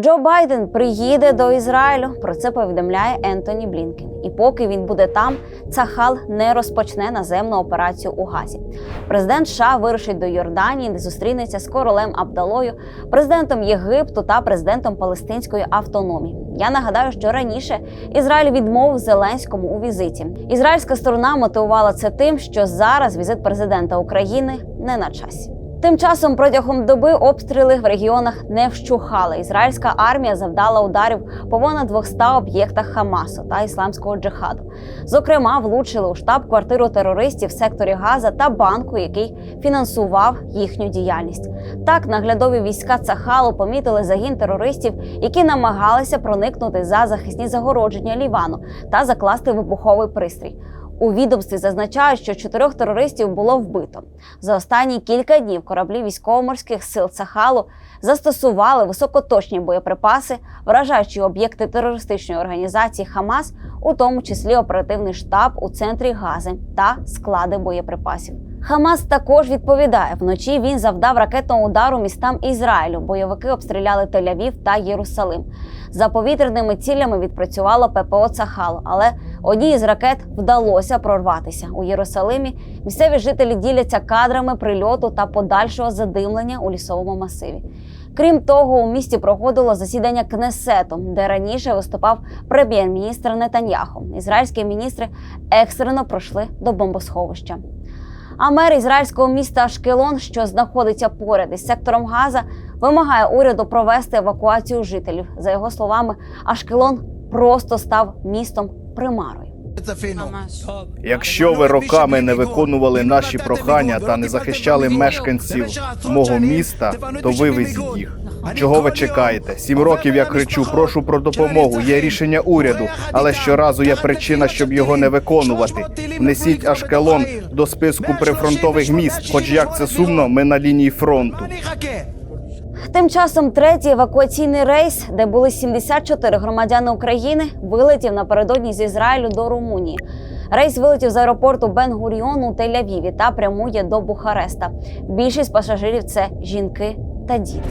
Джо Байден приїде до Ізраїлю. Про це повідомляє Ентоні Блінкен. І поки він буде там, Цахал не розпочне наземну операцію у Газі. Президент США вирушить до Йорданії, де зустрінеться з королем Абдалою, президентом Єгипту та президентом Палестинської автономії. Я нагадаю, що раніше Ізраїль відмовив Зеленському у візиті. Ізраїльська сторона мотивувала це тим, що зараз візит президента України не на часі. Тим часом протягом доби обстріли в регіонах не вщухали. Ізраїльська армія завдала ударів по понад 200 об'єктах Хамасу та ісламського джихаду. Зокрема, влучили у штаб-квартиру терористів в секторі Газа та банку, який фінансував їхню діяльність. Так, наглядові війська Цахалу помітили загін терористів, які намагалися проникнути за захисні загородження Лівану та закласти вибуховий пристрій. У відомстві зазначають, що чотирьох терористів було вбито. За останні кілька днів кораблі військово-морських сил Сахалу застосували високоточні боєприпаси, вражаючи об'єкти терористичної організації Хамас, у тому числі оперативний штаб у центрі Гази та склади боєприпасів. Хамас також відповідає вночі. Він завдав ракетного удару містам Ізраїлю. Бойовики обстріляли Тель-Авів та Єрусалим. За повітряними цілями відпрацювало ППО Цахалу, але одній із ракет вдалося прорватися у Єрусалимі. Місцеві жителі діляться кадрами прильоту та подальшого задимлення у лісовому масиві. Крім того, у місті проходило засідання Кнесету, де раніше виступав прем'єр-міністр Нетаньяху. Ізраїльські міністри екстрено пройшли до бомбосховища. А мер ізраїльського міста Ашкелон, що знаходиться поряд із сектором Газа, вимагає уряду провести евакуацію жителів. За його словами, Ашкелон просто став містом примарою. Якщо ви роками не виконували наші прохання та не захищали мешканців мого міста, то вивезіть їх. Чого ви чекаєте? Сім років я кричу, прошу про допомогу. Є рішення уряду, але щоразу є причина, щоб його не виконувати. Внесіть Ашкелон до списку прифронтових міст. Хоч як це сумно, ми на лінії фронту. Тим часом третій евакуаційний рейс, де були 74 громадяни України, вилетів напередодні з Ізраїлю до Румунії. Рейс вилетів з аеропорту Бен-Гуріон у Тель-Авіві та прямує до Бухареста. Більшість пасажирів це жінки та діти.